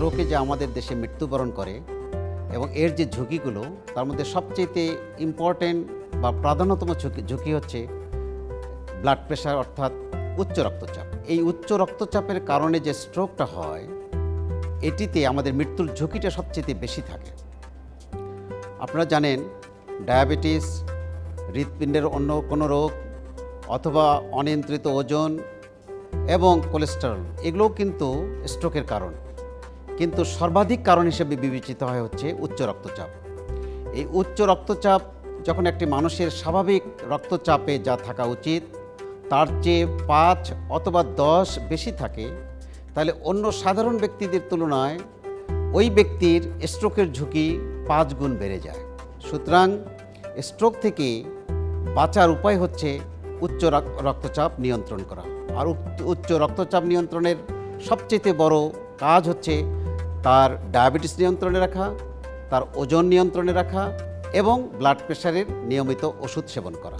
যে আমাদের দেশে মৃত্যুবরণ করে এবং এর যে ঝুঁকিগুলো, তার মধ্যে সবচেয়ে ইম্পর্টেন্ট বা প্রাধান্যতম ঝুঁকি ঝুঁকি হচ্ছে ব্লাড প্রেশার অর্থাৎ উচ্চ রক্তচাপ। এই উচ্চ রক্তচাপের কারণে যে স্ট্রোকটা হয়, এটিতে আমাদের মৃত্যুর ঝুঁকিটা সবচেয়ে বেশি থাকে। আপনারা জানেন ডায়াবেটিস হৃৎপিণ্ডের অন্য কোনো রোগ অথবা অনিয়ন্ত্রিত ওজন এবং কোলেস্টেরল এগুলোও কিন্তু স্ট্রোকের কারণ। কিন্তু সর্বাধিক কারণ হিসেবে বিবেচিত হয় হচ্ছে উচ্চ রক্তচাপ। এই উচ্চ রক্তচাপ যখন একটি মানুষের স্বাভাবিক রক্তচাপে যা থাকা উচিত, তার চেয়ে পাঁচ অথবা দশ বেশি থাকে, তাহলে অন্য সাধারণ ব্যক্তিদের তুলনায় ওই ব্যক্তির স্ট্রোকের ঝুঁকি পাঁচ গুণ বেড়ে যায়। সুতরাং স্ট্রোক থেকে বাঁচার উপায় হচ্ছে উচ্চ রক- রক্তচাপ নিয়ন্ত্রণ করা। আর উচ্চ রক্তচাপ নিয়ন্ত্রণের সবচেয়ে বড় কাজ হচ্ছে তার ডায়াবেটিস নিয়ন্ত্রণে রাখা, তার ওজন নিয়ন্ত্রণে রাখা এবং ব্লাড প্রেশারের নিয়মিত ওষুধ সেবন করা।